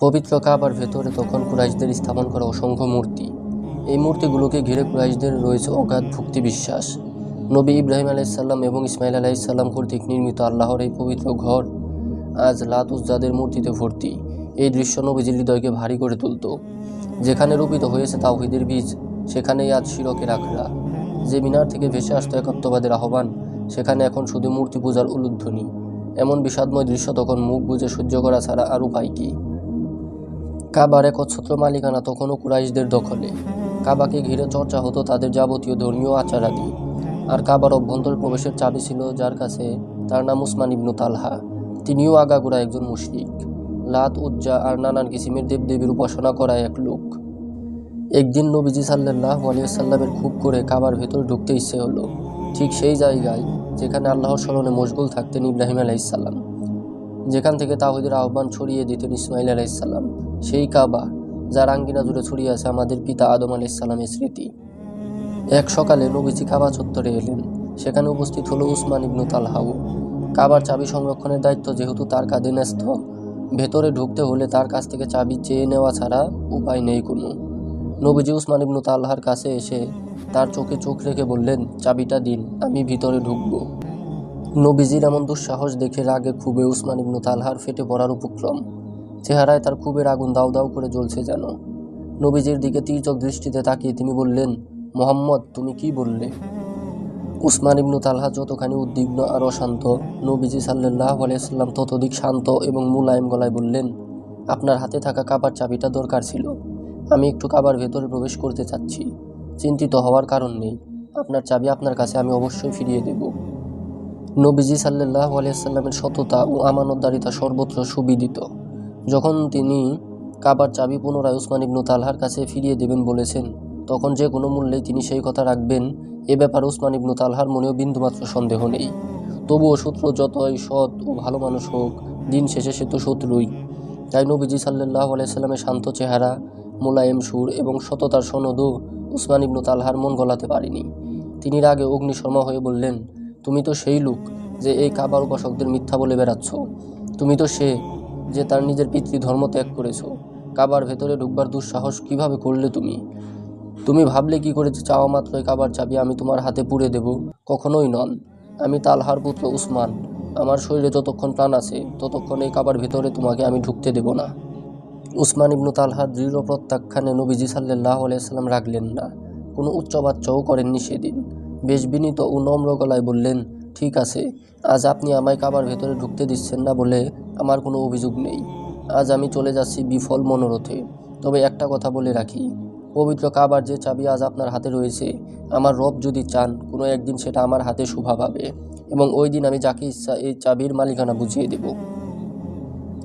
পবিত্র কাবার ভেতরে তখন কুরাইশদের স্থাপন করা অসংখ্য মূর্তি। এই মূর্তিগুলোকে ঘিরে কুরাইশদের রয়েছে অগাধ ভক্তি বিশ্বাস নবী ইব্রাহিম আলাইসাল্লাম এবং ইসমাইল আলাইসাল্লাম কর্তৃক নির্মিত আল্লাহর এই পবিত্র ঘর আজ লাত উজ্জাদের মূর্তিতে ভর্তি। এই দৃশ্য নবীজির হৃদয়কে ভারী করে তুলত। যেখানে রূপিত হয়েছে তাওহিদের বীজ, সেখানেই আজ শিরকের আখড়া। যে মিনার থেকে ভেসে আসতো একাত্মবাদের আহ্বান, সেখানে এখন শুধু মূর্তি পূজার উলুধ্বনি। এমন বিষাদময় দৃশ্য তখন মুখ বুজে সহ্য করা ছাড়া আর উপায় কি? কাবার একচ্ছত্র মালিকানা তখনও কুরাইশদের দখলে। কাবাকে ঘিরে চর্চা হতো তাদের যাবতীয় ধর্মীয় আচারাদি। আর কাবার অভ্যন্তর প্রবেশের চাবি ছিল যার কাছে তার নাম উসমান ইবনু তালহা। তিনিও আগাগোড়া একজন মুশরিক। লাত, উজ্জা আর নানান কিসিমের দেবদেবীর উপাসনা করা এক লোক। একদিন নবীজি সাল্লাহ আলিয়াল্লামের খুব করে কাবার ভেতর ঢুকতে ইচ্ছে হলো। ঠিক সেই জায়গায় যেখানে আল্লাহর স্মরণে মশগুল থাকতেন ইব্রাহিম আলাইসাল্লাম যেখান থেকে তাহিদের আহ্বান ছড়িয়ে দিতেন ইসমাইল আলাইসাল্লাম সেই কাবা যার আঙ্গিনা জুড়ে ছড়িয়ে আছে আমাদের পিতা আদম আলাইসাল্লামের স্মৃতি। এক সকালে নবীজি কাবা চত্বরে এলেন। সেখানে উপস্থিত হলো উসমান ইবনু তালহাউ কাবার চাবি সংরক্ষণের দায়িত্ব যেহেতু তার কাঁধে ন্যস্ত, ভেতরে ঢুকতে হলে তার কাছ থেকে চাবি চেয়ে নেওয়া ছাড়া উপায় নেই কোনো। নবীজি উসমান ইবনু তাল্লাহার কাছে এসে তার চোখে চোখ রেখে বললেন, চাবিটা দিন, আমি ভিতরে ঢুকবো। নবীজির এমন দুঃসাহস দেখে রাগে খুবই উসমান ইবনু তালহার ফেটে পড়ার উপক্রম। চেহারায় তার খুবের আগুন দাউ দাউ করে জ্বলছে যেন। নবীজির দিকে তীর্যক দৃষ্টিতে তাকিয়ে তিনি বললেন, মোহাম্মদ, তুমি কি বললে? উসমান ইবনু তালহা যতখানি উদ্বিগ্ন আর অশান্ত, নবীজি সাল্লাহ আলিয়াল্লাম ততোধিক শান্ত এবং মুলায়েম গলায় বললেন, আপনার হাতে থাকা কাবার চাবিটা দরকার ছিল। আমি একটু কাবার ভেতরে প্রবেশ করতে চাচ্ছি। চিন্তিত হওয়ার কারণ নেই। আপনার চাবি আপনার কাছে, আমি অবশ্যই ফিরিয়ে দেব। নবীজি সাল্লাহ আলিয়াল্লামের সততা ও আমানতদারিতা সর্বত্র সুবিদিত। যখন তিনি কাবার চাবি পুনরায় উসমান ইবনু তালহার কাছে ফিরিয়ে দেবেন বলেছেন, তখন যে কোনো মূল্যেই তিনি সেই কথা রাখবেন। এ ব্যাপারে উসমান ইবনু তালহার মনেও বিন্দুমাত্র সন্দেহ নেই। তবুও শত্রু যতই সৎ ও ভালো মানুষ হোক, দিন শেষে সে তো শত্রুই। তাই নবীজি সাল্লাহ আলাইসাল্লামের শান্ত চেহারা, মোলায়েম সুর এবং সততার সনদও উসমান ইবনু তালহার মন গলাতে পারেনি। তিনি রাগে অগ্নিশর্মা হয়ে বললেন, তুমি তো সেই লোক যে এই কাবার উপাসকদের মিথ্যা বলে বেড়াচ্ছ। তুমি তো সে যে তার নিজের পিতৃধর্ম ত্যাগ করেছ। কাবার ভেতরে ঢুকবার দুঃসাহস কীভাবে করলে তুমি? তুমি ভাবলে কি করে যে চাওয়া মাত্রই কাবার চাবি আমি তোমার হাতে পুড়ে দেব। কখনোই নন। আমি তালহার পুত্র উসমান। আমার শরীরে যতক্ষণ প্রাণ আছে, ততক্ষণ এই কাবার ভেতরে তোমাকে আমি ঢুকতে দেব না। উসমান ইবনু তালহার দৃঢ় প্রত্যাখ্যানে নবীজি সাল্লাহ আলাইসাল্লাম রাখলেন না। কোনো উচ্চবাচ্চাও করেননি সেদিন। বেশ বিনীত ও নম্র গলায় বললেন, ঠিক আছে, আজ আপনি আমায় কাবার ভেতরে ঢুকতে দিচ্ছেন না বলে আমার কোনো অভিযোগ নেই। আজ আমি চলে যাচ্ছি বিফল মনোরথে। তবে একটা কথা বলে রাখি, পবিত্র কাবার যে চাবি আজ আপনার হাতে রয়েছে, আমার রব যদি চান, কোনো একদিন সেটা আমার হাতে শোভা পাবে এবং ওই দিন আমি যাকে ইচ্ছা এই চাবির মালিকানা বুঝিয়ে দেব।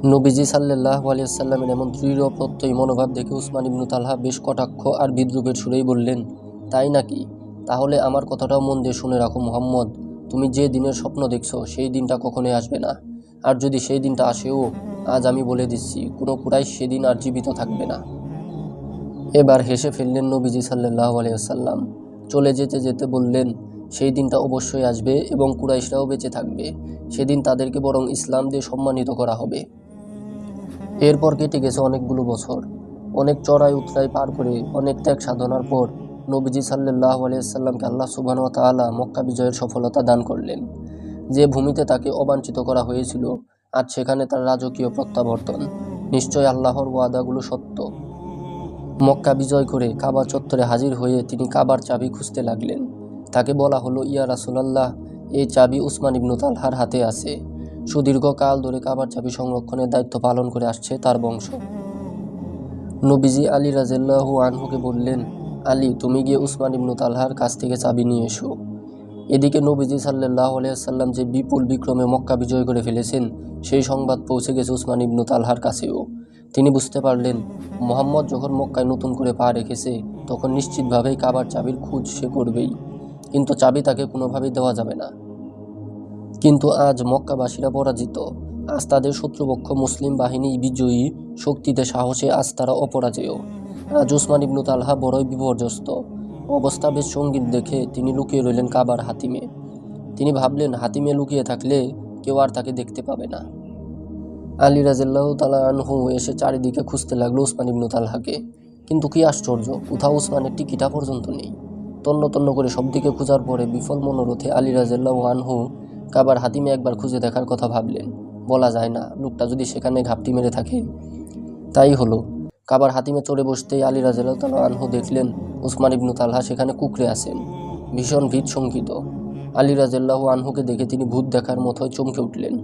নবীজি সাল্লাহ আলিয়াল্লামের এমন দৃঢ় প্রত্যয়ী মনোভাব দেখে উসমান ইবনু তালহা বেশ কটাক্ষ আর বিদ্রুপের সুরেই বললেন, তাই নাকি? তাহলে আমার কথাটাও মন দিয়ে শুনে রাখো মোহাম্মদ। তুমি যে দিনের স্বপ্ন দেখছ, সেই দিনটা কখনোই আসবে না। আর যদি সেই দিনটা আসেও, আজ আমি বলে দিচ্ছি কোনো কুরাই সেদিন আর জীবিত থাকবে না। এবার হেসে ফেললেন নবীজি সাল্লাহ আলিয়াল্লাম চলে যেতে যেতে বললেন, সেই দিনটা অবশ্যই আসবে এবং কুরাইশরাও বেঁচে থাকবে। সেদিন তাদেরকে বরং ইসলাম দিয়ে সম্মানিত করা হবে। এরপর কেটে গেছে অনেকগুলো বছর। অনেক চড়াই উতরাই পার করে, অনেক ত্যাগ সাধনার পর নবীজি সাল্লাহ আলিয়াল্লামকে আল্লাহ সুবাহ তালা মক্কা বিজয়ের সফলতা দান করলেন। যে ভূমিতে তাকে অবাঞ্ছিত করা হয়েছিল আর সেখানে তার রাজকীয় প্রত্যাবর্তন। নিশ্চয় আল্লাহর ওয়াদাগুলো সত্য। মক্কা বিজয় করে কাবার চত্বরে হাজির হয়ে তিনি কাবার চাবি খুঁজতে লাগলেন। তাকে বলা হলো, ইয়া রাসুলাল্লাহ, এই চাবি উসমান ইবনু তালহার হাতে আছে। সুদীর্ঘকাল ধরে কাবার চাবি সংরক্ষণের দায়িত্ব পালন করে আসছে তার বংশ। নবীজি আলী রাজেল্লাহু আনহুকে বললেন, আলী, তুমি গিয়ে উসমান ইবনু তালহার কাছ থেকে চাবি নিয়ে এসো। এদিকে নবীজি সাল্লাহ আলিয়াল্লাম যে বিপুল বিক্রমে মক্কা বিজয় করে ফেলেছেন, সেই সংবাদ পৌঁছে গেছে উসমান ইবনু তালহার কাছেও। তিনি বুঝতে পারলেন, মোহাম্মদ যখন মক্কায় নতুন করে পা রেখেছে, তখন নিশ্চিতভাবেই কাবার চাবির খোঁজ সে করবেই। কিন্তু চাবি তাকে কোনোভাবেই দেওয়া যাবে না। কিন্তু আজ মক্কাবাসীরা পরাজিত। আজ তাদের শত্রুপক্ষ মুসলিম বাহিনী বিজয়ী শক্তিতে সাহসে, আজ তারা অপরাজেয়। আজ উসমান ইবনু তালহা বড়ই বিপর্যস্ত। অবস্থা বেশ সংগীত দেখে তিনি লুকিয়ে রইলেন কাবার হাতিমে। তিনি ভাবলেন, হাতিমে লুকিয়ে থাকলে কেউ আর তাকে দেখতে পাবে না। আলী রাজিল্লাহ তালা আনহু এসে চারিদিকে খুঁজতে লাগল উসমান ইবনু তালহাকে। কিন্তু কি আশ্চর্য, কোথাও উসমানের টিকিটা পর্যন্ত নেই। তন্ন তন্ন করে সব দিকে খোঁজার পরে বিফল মনোরথে আলী রাজিল্লাহ আনহু কাবার হাতিমে একবার খুঁজে দেখার কথা ভাবলেন। বলা যায় না, লোকটা যদি সেখানে ঘাপটি মেরে থাকে। তাই হলো। কাবার হাতিমে চড়ে বসতেই আলী তালা আনহু দেখলেন উসমান ইবনু তালহা সেখানে কুকরে আছেন। ভীষণ ভীত শঙ্কিত আলী রাজিল্লাহ আনহুকে দেখে তিনি ভূত দেখার মতোই চমকে উঠলেন।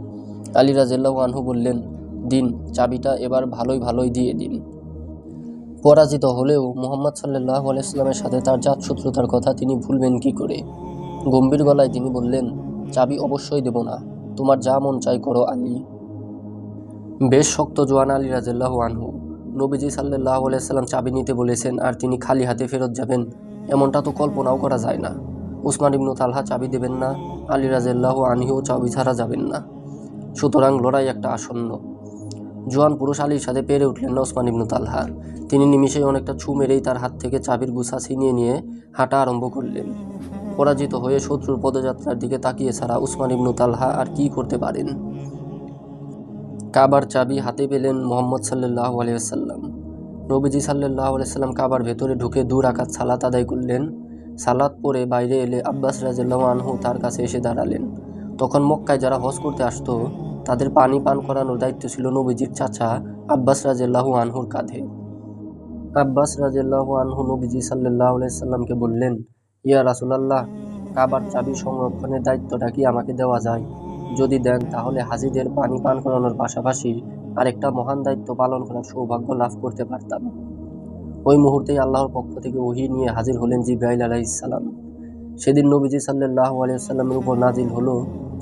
আলী রাজিল্লাহ আনহু বললেন, দিন, চাবিটা এবার ভালোই ভালোই দিয়ে দিন। পরাজিত হলেও মোহাম্মদ সাল্লাহ আলাইস্লামের সাথে তার জাত শত্রুতার কথা তিনি ভুলবেন কি করে? গম্ভীর গলায় তিনি বললেন, চাবি অবশ্যই দেব না। তোমার যা মন চাই করো, আলী। বেশ শক্ত জোয়ান আলী রাজিল্লাহ আনহু নবীজি সাল্লাহ আলাইসাল্লাম চাবি নিতে বলেছেন, আর তিনি খালি হাতে ফেরত যাবেন। এমনটা তো কল্পনাও করা যায় না। উসমান ইবনু তালহা চাবি দেবেন না, আলী রাজিল্লাহ আনহিও চাবি ছাড়া যাবেন না। সুতরাং লড়াই একটা আসন্ন। জোয়ান পুরুষ আলীর সাথে পেরে উঠলেন না ওসমান ইবনু তালহা। তিনি নিমিষেই অনেকটা ছু মেরেই তার হাত থেকে চাবির গুছা ছিনিয়ে নিয়ে হাঁটা আরম্ভ করলেন। পরাজিত হয়ে শত্রুর পদযাত্রার দিকে তাকিয়ে ছাড়া উসমান ইবনু তালহা আর কি করতে পারেন? কাবার চাবি হাতে পেলেন মোহাম্মদ সাল্লাহ আলিয়াল্লাম নবীজি সাল্লাহ আলিয়াল্লাম কাবার ভেতরে ঢুকে দু রাকাত সালাত আদায় করলেন। সালাত পরে বাইরে এলে আব্বাস রাজিল্লাহ আনহু তার কাছে এসে দাঁড়ালেন। তখন মক্কায় যারা হজ করতে আসতো, তাদের পানি পান করানোর দায়িত্ব ছিল নবীজির চাচা আব্বাস রাজিল্লাহু আনহুর কাঁধে। আব্বাস রাজিল্লাহু আনহু নবীজি সাল্লাহ সাল্লামকে বললেন, ইয়া রাসুলাল্লাহ, কাবার চাবি সংরক্ষণের দায়িত্বটা কি আমাকে দেওয়া যায়? যদি দেন তাহলে হাজিদের পানি পান করানোর পাশাপাশি আরেকটা মহান দায়িত্ব পালন করার সৌভাগ্য লাভ করতে পারতাম ওই মুহূর্তেই আল্লাহর পক্ষ থেকে ওহি নিয়ে হাজির হলেন জিব্রাইল আলাইসাল্লাম সেদিন নবীজি সাল্লাহ আলিয়াল্লামের উপর নাজিল হলো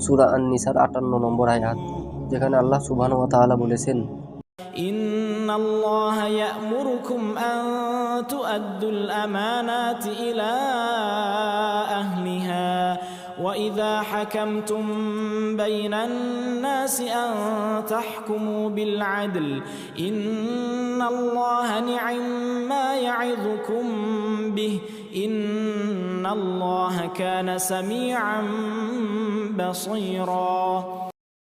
সুরা আন নিসার আটান্ন নম্বর আয়াত যেখানে আল্লাহ সুবহানাহু ওয়া তাআলা বলেছেন إن الله يأمركم أن تؤدوا الأمانات إلى أهلها وإذا حكمتم بين الناس أن تحكموا بالعدل إن الله نعم ما يعظكم به إن الله كان سميعا بصيرا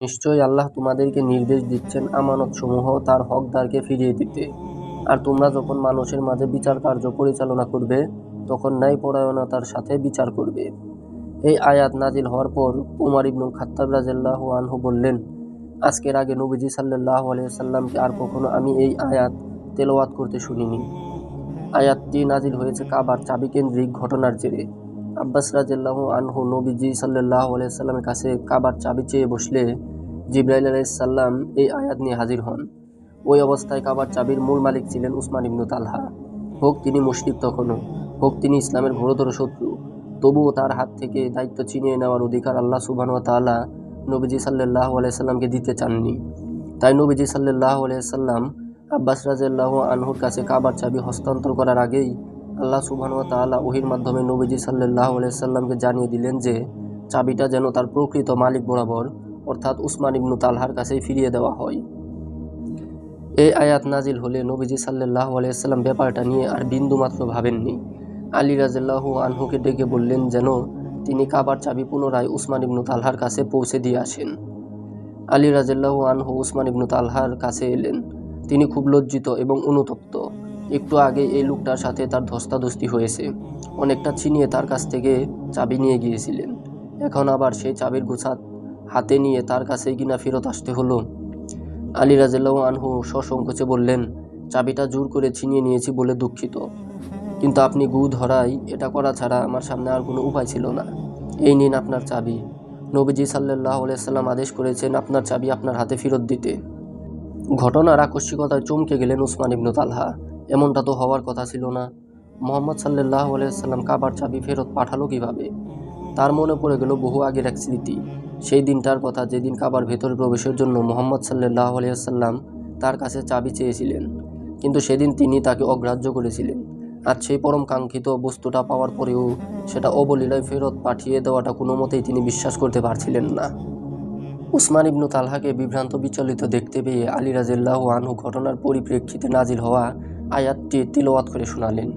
নিশ্চয়ই আল্লাহ তোমাদেরকে নির্দেশ দিচ্ছেন আমানত সমূহ তার হকদারকে ফিরিয়ে দিতে আর তোমরা যখন মানুষের মাঝে বিচার কার্য পরিচালনা করবে তখন ন্যায় পরায়ণতার সাথে বিচার করবে এই আয়াত নাজিল হওয়ার পর উমার ইবনুল খাত্তাব রাজিল্লাহ আনহু বললেন, আজকের আগে নবীজি সাল্লাহ আলিয়াল্লামকে আর কখনো আমি এই আয়াত তেলাওয়াত করতে শুনিনি। আয়াতটি নাজিল হয়েছে কাবার চাবি কেন্দ্রিক ঘটনার জেরে। আব্বাস রাজিল্লাহ আনহু নবীজি সাল্লাহ আলাইসাল্লামের কাছে কাবার চাবি চেয়ে বসলে জিব্রাইল আলাইসাল্লাম এই আয়াত নিয়ে হাজির হন। ওই অবস্থায় কাবার চাবির মূল মালিক ছিলেন উসমান ইবনু তালহা। হোক তিনি মুশরিক তখনও, হোক তিনি ইসলামের ঘোরতর শত্রু। তবুও তার হাত থেকে দায়িত্ব ছিনিয়ে নেওয়ার অধিকার আল্লাহ সুবাহ তাআলা নবীজি সাল্লাহ আলাইসাল্লামকে দিতে চাননি। তাই নবীজি সাল্লাহ আলাইসাল্লাম আব্বাস রাজিয়াল্লাহ আনহুর কাছে কাবার চাবি হস্তান্তর করার আগেই আল্লাহ সুবহান ওয়া তাআলা ওহির মাধ্যমে নবীজি সাল্লাহ আলাইসাল্লামকে জানিয়ে দিলেন যে, চাবিটা যেন তার প্রকৃত মালিক বরাবর, অর্থাৎ উসমান ইবনু তালহার কাছেই ফিরিয়ে দেওয়া হয়। এই আয়াত নাজিল হলে নবীজি সাল্লাহ আলাইসাল্লাম ব্যাপারটা নিয়ে আর বিন্দুমাত্র ভাবেননি। আলী রাজিল্লাহু আনহুকে ডেকে বললেন, যেন তিনি কাবার চাবি পুনরায় উসমান ইবনু তালহার কাছে পৌঁছে দিয়ে আসেন। আলী রাজিল্লাহু আনহু উসমান ইবনু তালহার কাছে এলেন। তিনি খুব লজ্জিত এবং অনুতপ্ত। একটু আগে এই লোকটার সাথে তার ধস্তাধস্তি হয়েছে। অনেকটা ছিনিয়ে তার কাছ থেকে চাবি নিয়ে গিয়েছিলেন। এখন আবার সেই চাবির গুছা হাতে নিয়ে তার কাছেই কিনা ফেরত আসতে হলো। আলী রাজিল্লাহ আনহু সসংকোচে বললেন, চাবিটা জোর করে ছিনিয়ে নিয়েছি বলে দুঃখিত। কিন্তু আপনি গু ধরাই এটা করা ছাড়া আমার সামনে আর কোনো উপায় ছিল না। এই নিন আপনার চাবি। নবীজি সাল্লাহ সাল্লাম আদেশ করেছেন, আপনার চাবি আপনার হাতে ফেরত দিতে। ঘটনার আকস্মিকতায় চমকে গেলেন উসমান ইবনু তালহা। এমনটা তো হওয়ার কথা ছিল না। মোহাম্মদ সাল্লাহ সাল্লাম কাবার চাবি ফেরত পাঠালো কীভাবে? তার মনে পড়ে গেল বহু আগের এক স্মৃতি। সেই দিনটার কথা যেদিন কাবার ভেতরে প্রবেশের জন্য মোহাম্মদ সাল্লাহ আলিয়াল্লাম তার কাছে চাবি চেয়েছিলেন। কিন্তু সেদিন তিনি তাকে অগ্রাহ্য করেছিলেন। আর সেই পরম কাঙ্ক্ষিত বস্তুটা পাওয়ার পরেও সেটা অবলীলায় ফেরত পাঠিয়ে দেওয়াটা কোনো মতেই তিনি বিশ্বাস করতে পারছিলেন না। উসমান ইবনু তালহাকে বিভ্রান্ত বিচলিত দেখতে পেয়ে আলী রাজিল্লাহ আনহু ঘটনার পরিপ্রেক্ষিতে নাজিল হওয়া আয়াতটি তিলওয়াত করে শোনালেন।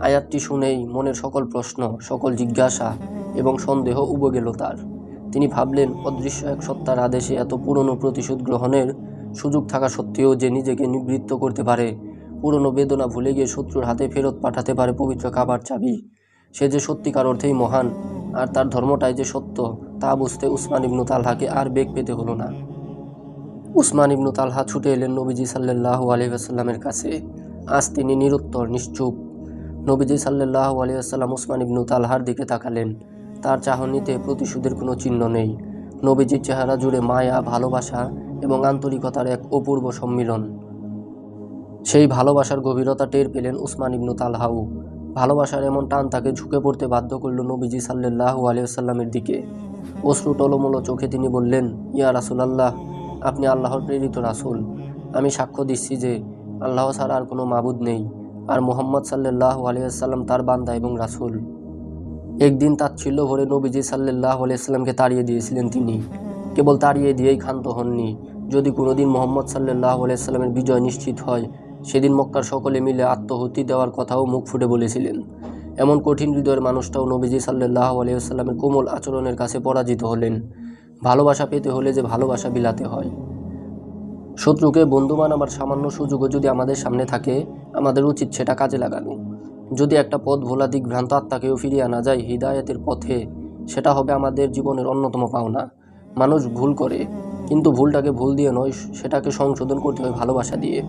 আয়াতটি শুনেই মনের সকল প্রশ্ন, সকল জিজ্ঞাসা এবং সন্দেহ উবে গেল তার। তিনি ভাবলেন, অদৃশ্য এক সত্তার আদেশে এত পুরনো প্রতিশোধ গ্রহণের সুযোগ থাকা সত্ত্বেও যে নিজেকে নিবৃত্ত করতে পারে পুরনো বেদনা ভুলে গিয়ে শত্রুর হাতে ফেরত পাঠাতে পারে পবিত্র কাবার চাবি। সে যে সত্যিকার অর্থেই মহান, আর তার ধর্মটাই যে সত্য, তা বুঝতে উসমান ইবনু তালহাকে আর বেগ পেতে হলো না। উসমান ইবনু তালহা ছুটে এলেন নবীজি সাল্লাহ আলহিহাস্লামের কাছে। আজ তিনি নিরুত্তর, নিশ্চুপ। নবীজি সাল্লাহ আলিয়াল্লাম উসমান ইবনু তালহার দিকে তাকালেন। তার চাহনিতে প্রতিশোধের কোনো চিহ্ন নেই। নবীজির চেহারা জুড়ে মায়া, ভালোবাসা এবং আন্তরিকতার এক অপূর্ব সম্মিলন। সেই ভালোবাসার গভীরতা টের পেলেন উসমান ইবনু তালহাউ ভালোবাসার এমন টান তাকে ঝুঁকে পড়তে বাধ্য করল নবীজি সাল্লাহ আলিয়াল্লামের দিকে। অশ্রু টলমলো চোখে তিনি বললেন, ইয়া রাসুলাল্লাহ, আপনি আল্লাহর প্রেরিত রাসূল। আমি সাক্ষ্য দিচ্ছি যে আল্লাহ ছাড়া আর কোনো মাবুদ নেই, আর মোহাম্মদ সাল্লাহ আলিয়াল্লাম তার বান্দা এবং রাসূল। একদিন তাচ্ছিল্য ভরে নবীজি সাল্লাহ আলিয়াল্লামকে তাড়িয়ে দিয়েছিলেন তিনি। কেবল তাড়িয়ে দিয়েই ক্ষান্ত হননি। যদি কোনোদিন মোহাম্মদ সাল্লাহ আলিয়াল্লামের বিজয় নিশ্চিত হয় সেদিন মক্কার সকলে মিলে আত্মহুতি দেওয়ার কথাও মুখ ফুটে বলেছিলেন। এমন কঠিন হৃদয়ের মানুষটাও নবীজি সাল্লাহ আলিয়াল্লামের কোমল আচরণের কাছে পরাজিত হলেন। ভালোবাসা পেতে হলে যে ভালোবাসা বিলাতে হয়। শত্রুকে বন্ধু বানাবার সামান্য সুযোগও যদি আমাদের সামনে থাকে, আমাদের উচিত সেটা কাজে লাগানো। যদি একটা পথ ভোলা দিক ভ্রান্ত আত্মাকেও ফিরিয়ে আনা যায়, হৃদায়তের পথে, সেটা হবে আমাদের জীবনের অন্যতম পাওনা। মানুষ ভুল করে, কিন্তু ভুলটাকে ভুল দিয়ে নয়, সেটাকে সংশোধন করতে হয় ভালোবাসা দিয়ে।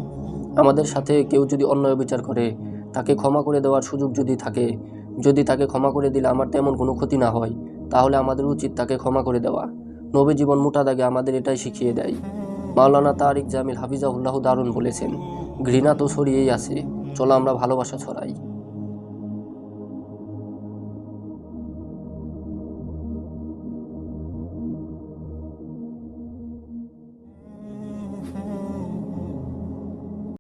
আমাদের সাথে কেউ যদি অন্যায় বিচার করে, তাকে ক্ষমা করে দেওয়ার সুযোগ যদি থাকে, যদি তাকে ক্ষমা করে দিলে আমার তেমন কোনো ক্ষতি না হয়, তাহলে আমাদের উচিত তাকে ক্ষমা করে দেওয়া। নবী জীবন মোটা দাগে আমাদের এটাই শিখিয়ে দেয়। মাওলানা তারিক জামিল হাফিজাউল্লাহ দারুণ বলেছেন, ঘৃণা তো সরিয়েই আছে, চলো আমরা ভালোবাসা ছড়াই।